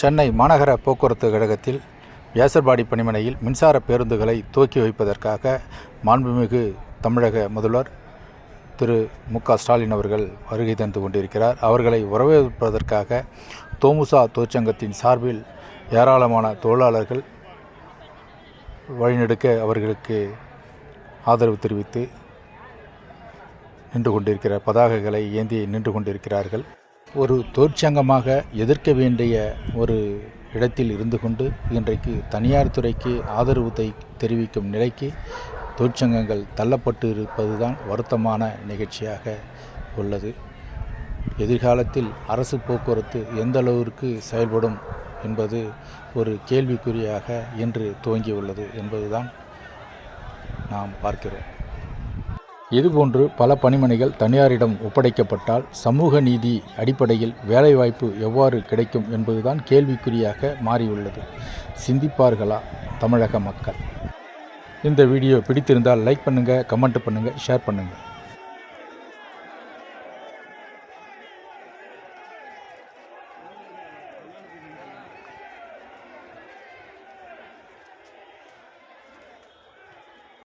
சென்னை மாநகர போக்குவரத்து கழகத்தில் வியாசர்பாடி பணிமனையில் மின்சார பேருந்துகளை துவக்கி வைப்பதற்காக மாண்புமிகு தமிழக முதல்வர் திரு மு க ஸ்டாலின் அவர்கள் வருகை தந்து கொண்டிருக்கிறார். அவர்களை வரவேற்பதற்காக தோமுசா தொழிற்சங்கத்தின் சார்பில் ஏராளமான தொழிலாளர்கள் வழிநெடுக்க அவர்களுக்கு ஆதரவு தெரிவித்து நின்று கொண்டிருக்கிற பதாகைகளை ஏந்தி நின்று கொண்டிருக்கிறார்கள். ஒரு தொழிற்சங்கமாக எதிர்க்க வேண்டிய ஒரு இடத்தில் இருந்து கொண்டு இன்றைக்கு தனியார் துறைக்கு ஆதரவு தெரிவிக்கும் நிலைக்கு தொழிற்சங்கங்கள் தள்ளப்பட்டு இருப்பதுதான் வருத்தமான நிகழ்ச்சியாக உள்ளது. எதிர்காலத்தில் அரசு போக்குவரத்து எந்த அளவிற்கு செயல்படும் என்பது ஒரு கேள்விக்குறியாக இன்று துவங்கியுள்ளது என்பதுதான் நாம் பார்க்கிறோம். இதுபோன்று பல பணிமனைகள் தனியாரிடம் ஒப்படைக்கப்பட்டால் சமூக நீதி அடிப்படையில் வேலைவாய்ப்பு எவ்வாறு கிடைக்கும் என்பதுதான் கேள்விக்குறியாக மாறியுள்ளது. சிந்திப்பார்களா தமிழக மக்கள்? இந்த வீடியோ பிடித்திருந்தால் லைக் பண்ணுங்கள் கமெண்ட் பண்ணுங்கள் ஷேர் பண்ணுங்கள்